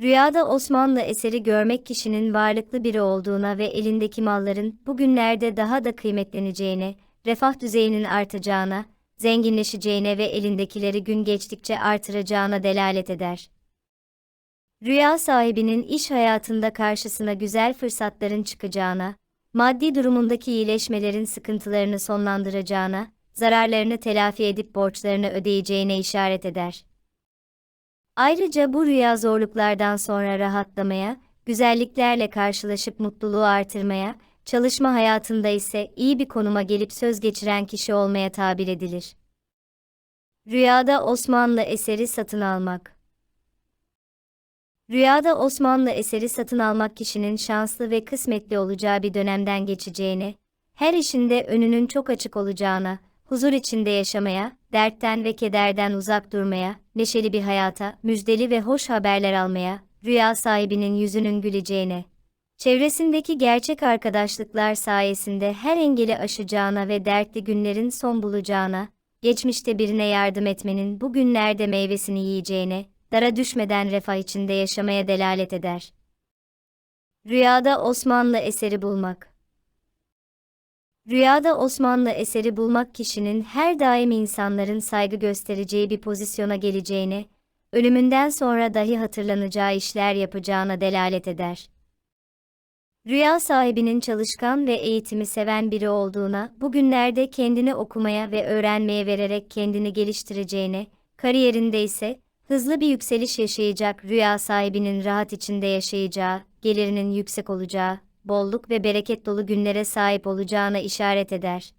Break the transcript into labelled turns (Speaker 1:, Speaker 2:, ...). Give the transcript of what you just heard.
Speaker 1: Rüyada Osmanlı eseri görmek kişinin varlıklı biri olduğuna ve elindeki malların bugünlerde daha da kıymetleneceğine, refah düzeyinin artacağına, zenginleşeceğine ve elindekileri gün geçtikçe artıracağına delalet eder. Rüya sahibinin iş hayatında karşısına güzel fırsatların çıkacağına, maddi durumundaki iyileşmelerin sıkıntılarını sonlandıracağına, zararlarını telafi edip borçlarını ödeyeceğine işaret eder. Ayrıca bu rüya zorluklardan sonra rahatlamaya, güzelliklerle karşılaşıp mutluluğu artırmaya, çalışma hayatında ise iyi bir konuma gelip söz geçiren kişi olmaya tabir edilir. Rüyada Osmanlı eseri satın almak Rüyada Osmanlı eseri satın almak kişinin şanslı ve kısmetli olacağı bir dönemden geçeceğine, her işinde önünün çok açık olacağına, huzur içinde yaşamaya, dertten ve kederden uzak durmaya, neşeli bir hayata, müjdeli ve hoş haberler almaya, rüya sahibinin yüzünün güleceğine, çevresindeki gerçek arkadaşlıklar sayesinde her engeli aşacağına ve dertli günlerin son bulacağına, geçmişte birine yardım etmenin bu günlerde meyvesini yiyeceğine, dara düşmeden refah içinde yaşamaya delalet eder. Rüyada Osmanlı eseri bulmak Rüyada Osmanlı eseri bulmak kişinin her daim insanların saygı göstereceği bir pozisyona geleceğine, ölümünden sonra dahi hatırlanacağı işler yapacağına delalet eder. Rüya sahibinin çalışkan ve eğitimi seven biri olduğuna, bugünlerde kendini okumaya ve öğrenmeye vererek kendini geliştireceğine, kariyerinde ise hızlı bir yükseliş yaşayacak rüya sahibinin rahat içinde yaşayacağı, gelirinin yüksek olacağı, bolluk ve bereket dolu günlere sahip olacağına işaret eder.